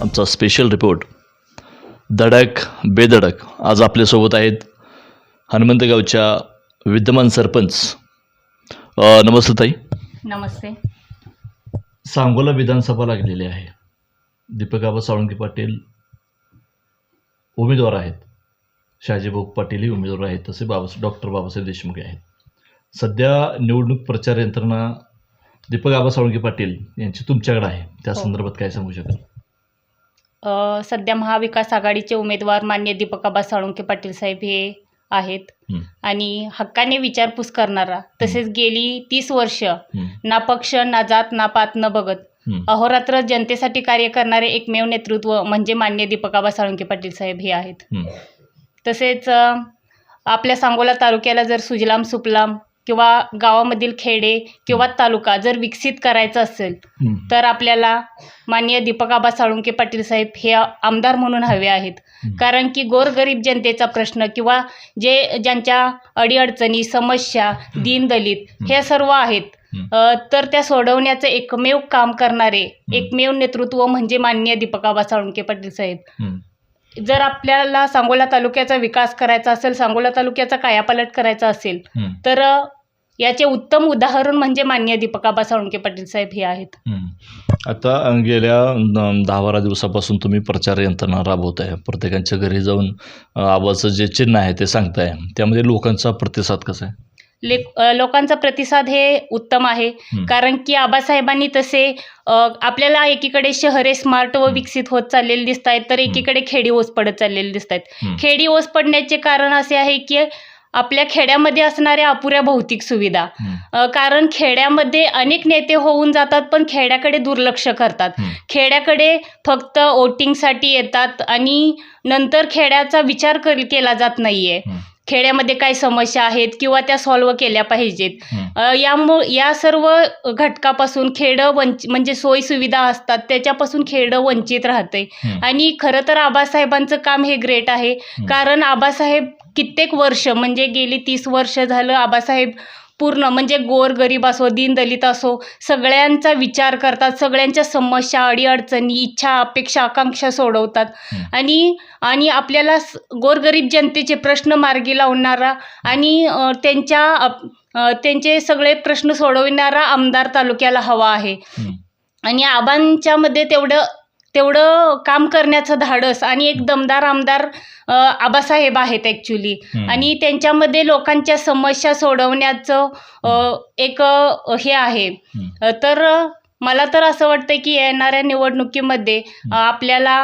आमचा special report धडक बेधडक. आज आपल्यासोबत आहेत हनुमंतगावच्या विद्यमान सरपंच. अ, नमस्ते ताई. नमस्ते. सांगोला विधानसभा लागलेली आहे. दीपक आबा साळुंके पाटील उमेदवार आहेत. शहाजीभाऊ पाटीलही उमेदवार आहेत तसे बाबा डॉक्टर बाबासाहेब देशमुख आहेत. सध्या निवडणूक प्रचार यंत्रणा दीपक आबा साळुंके पाटील यांची तुमच्याकडे आहे. त्या हो. संदर्भात काय सांगू शकाल? सध्या महाविकास आघाडीचे उमेदवार मान्य दीपकाबा साळुंके पाटील साहेब हे आहेत. आणि हक्काने विचारपूस करणारा तसेच गेली तीस वर्ष ना पक्ष ना जात ना पात न बघत अहोरात्र जनतेसाठी कार्य करणारे एकमेव नेतृत्व म्हणजे मान्य दीपकाबा साळुंके पाटील साहेब हे आहेत. तसेच आपल्या सांगोला तालुक्याला जर सुजलाम सुफलाम किंवा गावामधील खेडे किंवा तालुका जर विकसित करायचा असेल तर आपल्याला माननीय दीपकाबा साळुंके पाटील साहेब हे आमदार म्हणून हवे आहेत. कारण की गोरगरीब जनतेचा प्रश्न किंवा जे ज्यांच्या अडीअडचणी समस्या दीनदलित हे सर्व आहेत तर त्या सोडवण्याचं एकमेव काम करणारे एकमेव नेतृत्व म्हणजे माननीय दीपकाबा साळुंके पाटील साहेब. जर आपल्याला सांगोला तालुक्याचा विकास करायचा असेल सांगोला तालुक्याचा कायापालट करायचा असेल तर याचे उत्तम उदाहरण म्हणजे माननीय दीपकाबा साळुंके पाटील साहेब हे आहेत. आता गेल्या दहा बारा दिवसापासून तुम्ही प्रचार यंत्रणा राबवताय प्रत्येकांच्या घरी जाऊन आबाचं जे चिन्ह आहे ते सांगताय त्यामध्ये लोकांचा प्रतिसाद कसा आहे ले लोकांचा प्रतिसाद हे उत्तम आहे. कारण की आबासाहेबांनी तसे आपल्याला एकीकडे शहरे स्मार्ट व. विकसित होत चाललेली दिसत आहेत तर एकीकडे खेडी ओस पडत चाललेली दिसत आहेत. खेडी ओस पडण्याचे कारण असे आहे की आपल्या खेड्यामध्ये असणाऱ्या अपुऱ्या भौतिक सुविधा. कारण खेड्यामध्ये अनेक नेते होऊन जातात पण खेड्याकडे दुर्लक्ष करतात. खेड्याकडे फक्त वोटिंगसाठी येतात आणि नंतर खेड्याचा विचार कर केला जात नाहीये. खेड्यामध्ये काय समस्या आहेत किंवा त्या सॉल्व्ह केल्या पाहिजेत. हं, अ, यामु या सर्व घटकापासून खेडं वंच म्हणजे सोयीसुविधा असतात त्याच्यापासून खेडं वंचित राहते आणि खरं तर आबासाहेबांचं काम हे ग्रेट आहे. कारण आबासाहेब कित्येक वर्ष म्हणजे गेली तीस वर्ष झालं आबासाहेब पूर्ण म्हणजे गोर गरीब असो दीनदलित असो सगळ्यांचा विचार करतात सगळ्यांच्या समस्या अडीअडचणी इच्छा अपेक्षा आकांक्षा सोडवतात. आणि आणि आपल्याला स- गोरगरीब जनतेचे प्रश्न मार्गी लावणारा आणि त्यांच्या त्यांचे सगळे प्रश्न सोडविणारा आमदार तालुक्याला हवा आहे. आणि आबांच्यामध्ये तेवढं तेवढं काम करण्याचं धाडस आणि एक दमदार आमदार आबासाहेब आहेत ॲक्च्युली. आणि त्यांच्यामध्ये लोकांच्या समस्या सोडवण्याचं एक हे आहे. तर मला तर असं वाटतं की येणाऱ्या निवडणुकीमध्ये आपल्याला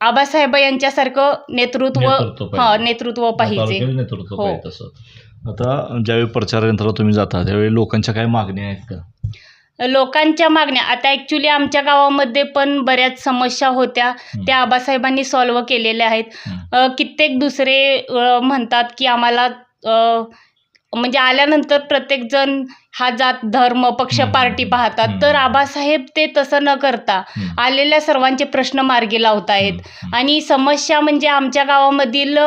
आबासाहेब यांच्यासारखं नेतृत्व. हा नेतृत्व पाहिजे. नेतृत्व हो. आता ज्यावेळी प्रचार यंत्राला तुम्ही जाता त्यावेळी लोकांच्या काय मागण्या आहेत का? लोकांच्या मागण्या. आता ॲक्च्युली आमच्या गावामध्ये पण बऱ्याच समस्या होत्या. त्या आबासाहेबांनी सॉल्व्ह केलेल्या आहेत. कित्येक दुसरे म्हणतात की आम्हाला म्हणजे आल्यानंतर प्रत्येकजण हा जात धर्म पक्ष पार्टी पाहतात. तर आबासाहेब ते तसं न करता आलेल्या सर्वांचे प्रश्न मार्गी लावत आहेत आणि समस्या म्हणजे आमच्या गावामधील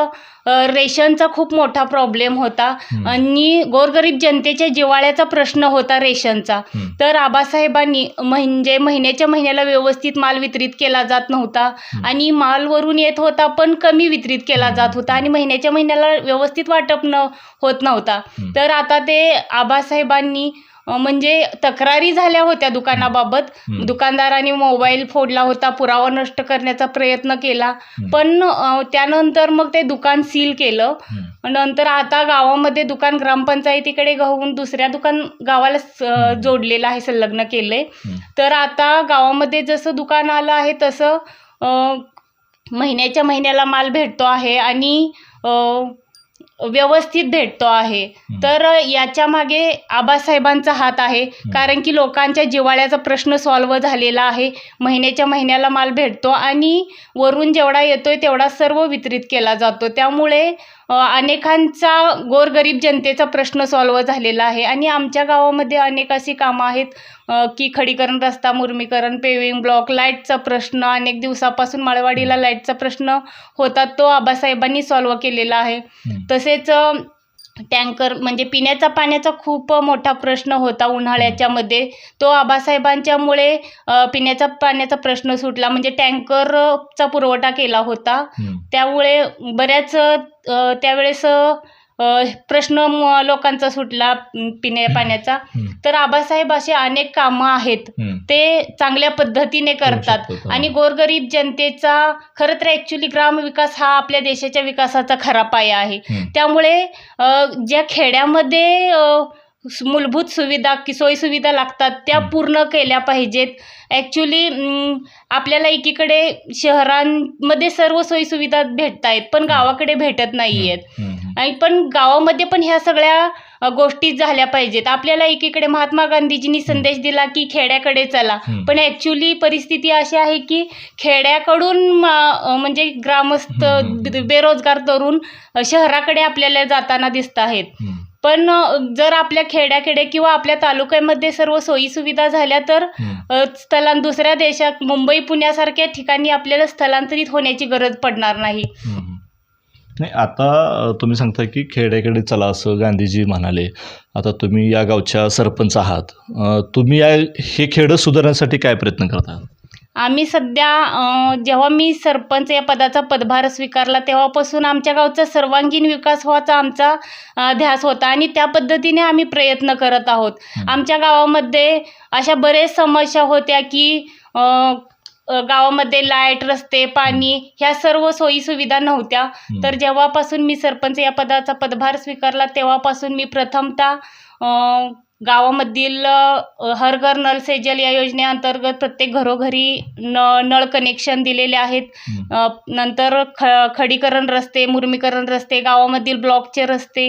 रेशनचा खूप मोठा प्रॉब्लेम होता. आणि गोरगरीब जनतेच्या जिवाळ्याचा प्रश्न होता रेशनचा. तर आबासाहेबांनी म्हणजे महिन्याच्या महिन्याला व्यवस्थित माल वितरित केला जात नव्हता. आणि माल वरून येत होता पण कमी वितरित केला. जात होता. आणि महिन्याच्या महिन्याला व्यवस्थित वाटप न होत नव्हता. तर आता ते आबासाहेबांनी म्हणजे तक्रारी झाल्या होत्या दुकानाबाबत. दुकानदारांनी मोबाईल फोडला होता पुरावा नष्ट करण्याचा प्रयत्न केला. पण त्यानंतर मग ते दुकान सील केलं नंतर आता गावामध्ये दुकान ग्रामपंचायतीकडे घेऊन दुसऱ्या दुकान गावाला. जोडलेलं आहे संलग्न केलंय. तर आता गावामध्ये जसं दुकान आलं आहे तसं महिन्याच्या महिन्याला माल भेटतो आहे आणि व्यवस्थित भेटतो आहे. तर याच्या मागे आबासाहेबांचा हात आहे. कारण की लोकांच्या जिवाळ्याचा प्रश्न सॉल्व्ह झालेला आहे. महिन्याच्या महिन्याला माल भेटतो आणि वरून जेवढा येतोय तेवढा सर्व वितरित केला जातो. त्यामुळे अनेकांचा गोरगरीब जनतेचा प्रश्न सॉल्व्ह झालेला आहे. आणि आमच्या गावामध्ये अनेक अशी कामं आहेत की खडीकरण रस्ता मुरमीकरण पेविंग ब्लॉक लाईटचा प्रश्न अनेक दिवसापासून माळवाडीला लाईटचा प्रश्न होता तो आबासाहेबांनी सॉल्व्ह केलेला आहे. तसेच टँकर म्हणजे पिण्याचा पाण्याचा खूप मोठा प्रश्न होता उन्हाळ्याच्यामध्ये तो आबासाहेबांच्यामुळे पिण्याचा पाण्याचा प्रश्न सुटला. म्हणजे टँकरचा पुरवठा केला होता. त्यामुळे बऱ्याच त्यावेळेस प्रश्न लोकांचा सुटला पिण्या पाण्याचा. तर आबासाहेब असे अनेक कामं आहेत. ते चांगल्या पद्धतीने करतात. आणि गोरगरीब जनतेचा खरं तर ॲक्च्युली ग्रामविकास हा आपल्या देशाच्या विकासाचा खरा पाया आहे. त्यामुळे ज्या खेड्यामध्ये मूलभूत सुविधा की सोयीसुविधा लागतात त्या. पूर्ण केल्या पाहिजेत ॲक्च्युली आपल्याला एकीकडे शहरांमध्ये सर्व सोयीसुविधा भेटत आहेत पण गावाकडे भेटत नाही आहेत. आणि पण गावामध्ये पण ह्या सगळ्या गोष्टी झाल्या पाहिजेत आपल्याला एकीकडे महात्मा गांधीजींनी संदेश दिला की खेड्याकडे चला. पण ॲक्च्युली परिस्थिती अशी आहे की खेड्याकडून म्हणजे ग्रामस्थ. बेरोजगार तरुण शहराकडे आपल्याला जाताना दिसत आहेत. पण जर आपल्या खेड्याकडे किंवा आपल्या तालुक्यामध्ये सर्व सोयीसुविधा झाल्या तर स्थलां दुसऱ्या देशात मुंबई पुण्यासारख्या ठिकाणी आपल्याला स्थलांतरित होण्याची गरज पडणार नाही. नाही आता तुम्ही सांगता की खेड्याकडे चला असं गांधीजी म्हणाले. आता तुम्ही या गावच्या सरपंच आहात. तुम्ही या हे खेडं सुधारण्यासाठी काय प्रयत्न करता? आम्ही सध्या जेव्हा मी सरपंच या पदाचा पदभार स्वीकारला तेव्हापासून आमच्या गावचा सर्वांगीण विकास व्हायचा आमचा ध्यास होता आणि त्या पद्धतीने आम्ही प्रयत्न करत आहोत. आमच्या गावामध्ये अशा बरेच समस्या होत्या की गावामध्ये लाइट रस्ते पाणी ह्या सर्व सोयीसुविधा नव्हत्या हं. तर जेव्हापासून मी सरपंच या पदाचा पदभार स्वीकारला तेव्हापासून मी प्रथमतः गावामधील हर घर नल से जल या योजनेअंतर्गत प्रत्येक घरोघरी न नळ कनेक्शन दिलेले आहेत नंतर ख खडीकरण रस्ते मुर्मीकरण रस्ते गावामधील ब्लॉकचे रस्ते.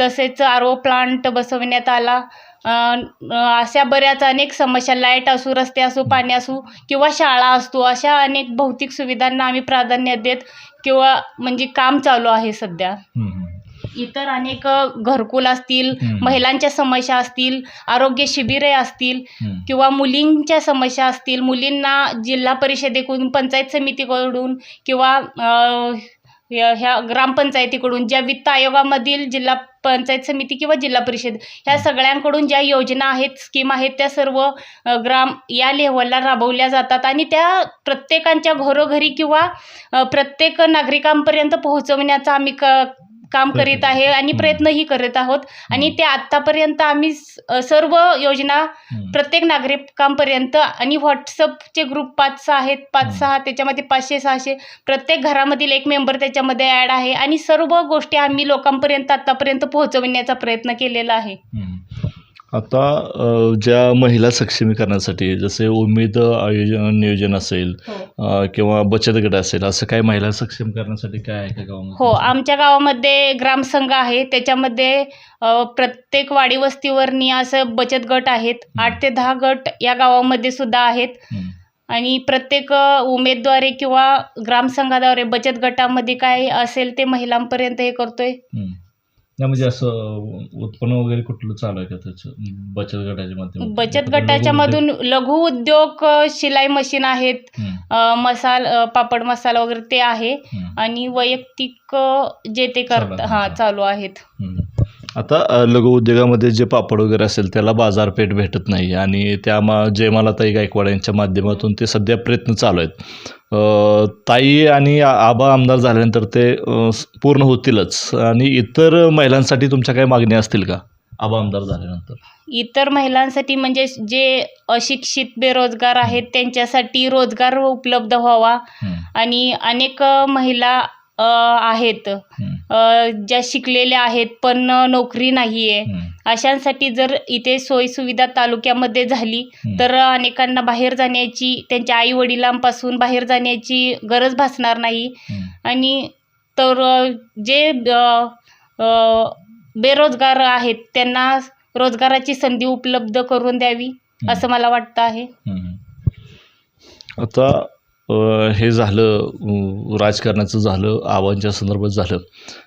तसेच आर ओ प्लांट बसवण्यात आला अशा बऱ्याच अनेक समस्या लाइट असू रस्ते असू पाणी असू किंवा शाळा असतो अशा अनेक भौतिक सुविधांना आम्ही प्राधान्य देत किंवा म्हणजे काम चालू आहे सध्या. इतर अनेक घरकुल असतील. महिलांच्या समस्या असतील आरोग्य शिबिरे असतील. किंवा मुलींच्या समस्या असतील मुलींना जिल्हा परिषदेकडून पंचायत समितीकडून किंवा ह्या ह्या ग्रामपंचायतीकडून ज्या वित्त आयोगामधील जिल्हा पंचायत समिती किंवा जिल्हा परिषद ह्या सगळ्यांकडून ज्या योजना आहेत स्कीम आहेत त्या सर्व ग्राम या लेव्हलला राबवल्या जातात आणि त्या प्रत्येकांच्या घरोघरी किंवा प्रत्येक नागरिकांपर्यंत पोहोचवण्याचा आम्ही क काम करीत आहे आणि. प्रयत्नही करत आहोत आणि ते आत्तापर्यंत आम्ही सर्व योजना. प्रत्येक नागरिकांपर्यंत आणि व्हॉट्सअपचे ग्रुप पाच सहा आहेत. पाच सहा त्याच्यामध्ये पाचशे सहाशे प्रत्येक घरामधील एक मेंबर त्याच्यामध्ये ॲड आहे आणि सर्व गोष्टी आम्ही लोकांपर्यंत आत्तापर्यंत पोहोचविण्याचा प्रयत्न केलेला आहे. आता ज्या महिला सक्षमीकरणासाठी जसे उमेद आयोजन नियोजन असेल अ, किंवा बचत गट असेल असं काय महिला सक्षम करण्यासाठी काय आहे का गावामध्ये हो आमच्या गावामध्ये ग्रामसंघ आहे त्याच्यामध्ये अ, प्रत्येक वाडी वस्तीवरनी असं बचत गट आहेत हं. आठ ते दहा गट या गावामध्ये सुद्धा आहेत. आणि प्रत्येक अ, उमेदद्वारे किंवा ग्रामसंघाद्वारे बचत गटामध्ये काय असेल ते महिलांपर्यंत हे करतोय. नाही म्हणजे असं उत्पन्न वगैरे कुठलं चालू आहे का त्याचं बचत गटाच्या माध्यमातून बचत गटाच्या? मधून लघु उद्योग अ, शिलाई मशीन आहेत. अ, मसाल अ, पापड मसाला वगैरे ते आहे. आणि वैयक्तिक अ, जे ते चालू करत आहे. हां चालू आहेत हम्म. आता लघु उद्योगामध्ये जे पापड वगैरे असेल त्याला बाजारपेठ भेटत नाही. आणि त्या मा जयमालाताई गायकवाड यांच्या माध्यमातून ते सध्या प्रयत्न चालू आहेत. ताई आणि आबा आमदार झाल्यानंतर ते पूर्ण होतीलच. आणि इतर महिलांसाठी तुमच्या काही मागण्या असतील का? आबा आमदार झाल्यानंतर. इतर महिलांसाठी म्हणजे जे अशिक्षित बेरोजगार आहेत त्यांच्यासाठी रोजगार उपलब्ध व्हावा. आणि अनेक महिला आहेत. ज्या शिकलेल्या आहेत पण नोकरी नाही आहे. अशांसाठी जर इथे सोयीसुविधा तालुक्यामध्ये झाली. तर अनेकांना बाहेर जाण्याची त्यांच्या आई वडिलांपासून बाहेर जाण्याची गरज भासणार नाही. आणि तर जे बेरोजगार आहेत त्यांना रोजगाराची संधी उपलब्ध करून द्यावी असं मला वाटतं आहे. आता हे झालं राजकारणाचं झालं आव्हानच्या संदर्भात झालं.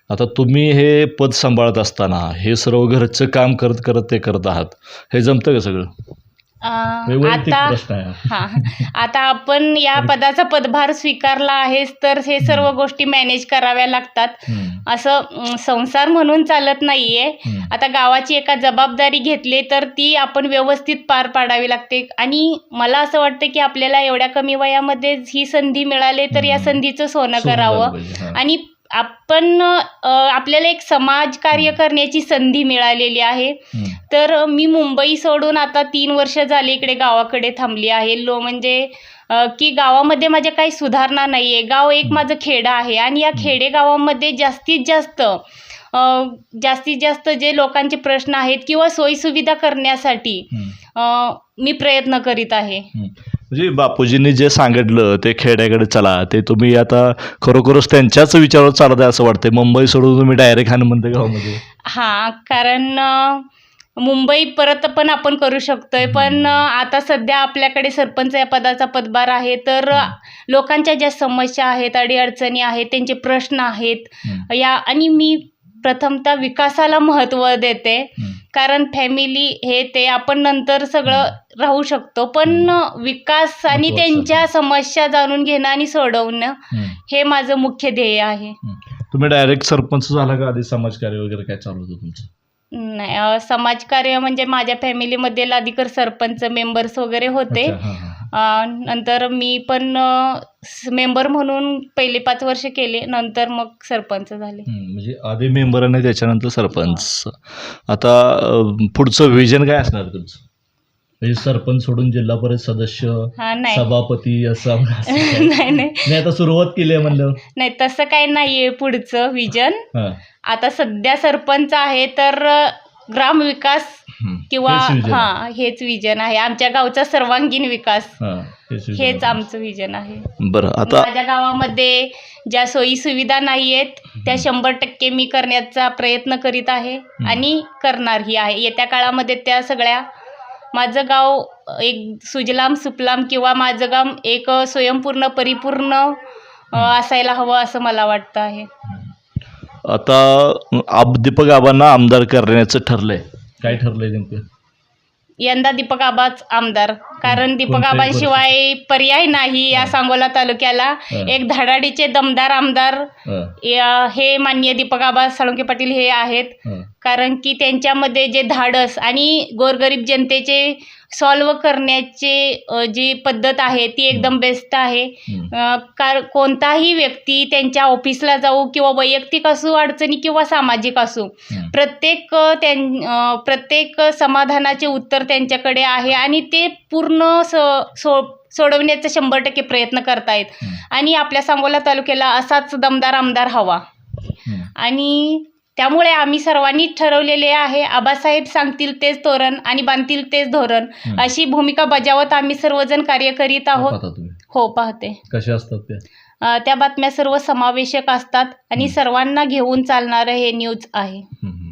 आता तुम्ही हे पद सांभाळत असताना हे सर्व घरचं काम करत करत ते करत आहात. हे जमतं का सगळं? आता हा. हा आता आपण या पदाचा पदभार स्वीकारला आहेच तर हे सर्व गोष्टी मॅनेज कराव्या लागतात असं संसार म्हणून चालत नाहीये. आता गावाची एका जबाबदारी घेतली तर ती आपण व्यवस्थित पार पाडावी लागते आणि मला असं वाटतं की आपल्याला एवढ्या कमी वयामध्ये ही संधी मिळाली तर या. संधीचं सोनं करावं. आणि आपण आपल्याला एक समाज कार्य करण्याची संधी मिळालेली आहे. तर मी मुंबई सोडून आता तीन वर्ष झाली इकडे गावाकडे थांबली आहे. लो म्हणजे की गावामध्ये माझ्या काही सुधारणा नाही आहे गाव एक माझं खेडं आहे आणि या खेडेगावामध्ये जास्तीत जास्त जास्तीत जास्त जे लोकांचे प्रश्न आहेत किंवा सोयीसुविधा करण्यासाठी मी प्रयत्न करीत आहे. म्हणजे बापूजींनी जे सांगितलं ते खेड्याकडे चला ते तुम्ही आता खरोखरच त्यांच्याच विचारावर चालत आहे असं वाटतंय. मुंबई सोडून तुम्ही डायरेक्ट हनुमंत गावामध्ये. हां कारण मुंबई परत पण आपण करू शकतोय. पण आता सध्या आपल्याकडे सरपंच या पदाचा पदभार आहे तर लोकांच्या ज्या समस्या आहेत अडीअडचणी आहेत त्यांचे प्रश्न आहेत. या आणि मी प्रथमतः विकासाला महत्त्व देते. कारण फॅमिली हे ते आपण नंतर सगळं राहू शकतो. पण विकास आणि. त्यांच्या समस्या जाणून घेणं आणि सोडवणं हे माझं मुख्य ध्येय आहे. तुम्ही डायरेक्ट सरपंच झाला का? आधी समाजकार्य वगैरे काय चालू होतं तुमचं? नाही समाजकार्य म्हणजे माझ्या फॅमिलीमध्ये अधिकर सरपंच मेंबर्स वगैरे होते. अच्छा, नंतर मी पण मेंबर म्हणून पहिले पाच वर्ष केले नंतर मग सरपंच झाले. म्हणजे आधी मेंबर आणि त्याच्यानंतर सरपंच. आता पुढचं विजन काय असणार तुमचं? म्हणजे सरपंच सोडून जिल्हा परिषद सदस्य हा नाही. सभापती असं? नाही नाही. नाही आता सुरुवात केली आहे म्हणल्यावर. नाही तसं काही नाही आहे पुढचं विजन. हा, आता सध्या सरपंच आहे तर ग्रामविकास. किंवा हेच vision आहे. हां हेच विजन आहे. आमच्या गावचा सर्वांगीण विकास. हा, हेच. आमचं विजन आहे. बरं आता माझ्या गावामध्ये ज्या सोयी सुविधा नाही आहेत त्या शंभर टक्के मी करण्याचा प्रयत्न करीत आहे आणि करणारही आहे. येत्या काळामध्ये त्या सगळ्या माझं गाव एक सुजलाम सुफलाम किंवा माझं गाव एक स्वयंपूर्ण परिपूर्ण अ, असायला हवं असं मला वाटतं आहे. आता आब दीपक आबांना आमदार करण्याचं ठरलंय. काय ठरलंय नेमकं? यंदा दीपक आबाच आमदार. कारण दीपक आबांशिवाय पर्याय नाही या सांगोला तालुक्याला. हं. एक धडाडीचे दमदार आमदार हा, या- हे माननीय दीपक आबा साळुंके पाटील हे आहेत. हा. कारण की त्यांच्यामध्ये जे धाडस आणि गोरगरीब जनतेचे सॉल्व करण्याचे जी पद्धत आहे ती एकदम बेस्ट आहे कार कोणताही व्यक्ती त्यांच्या ऑफिसला जाऊ किंवा वैयक्तिक असू अडचणी किंवा सामाजिक असू. प्रत्येक त्यां प्रत्येक समाधानाचे उत्तर त्यांच्याकडे आहे आणि ते पूर्ण स सो सोडवण्याचा शंभर टक्के प्रयत्न करतायत. आणि आपल्या सांगोला तालुक्याला असाच दमदार आमदार हवा. आणि त्यामुळे आम्ही सर्वांनी ठरवलेले आहे आबासाहेब सांगतील तेच तोरण आणि बांधतील तेच धोरण हम्म. अशी भूमिका बजावत आम्ही सर्वजण कार्य करीत आहोत पाहता तुम्ही हो पाहते कशा असतात त्या अ, त्या बातम्या सर्व समावेशक असतात आणि हम्म. सर्वांना घेऊन चालणारं हे न्यूज आहे हम्म.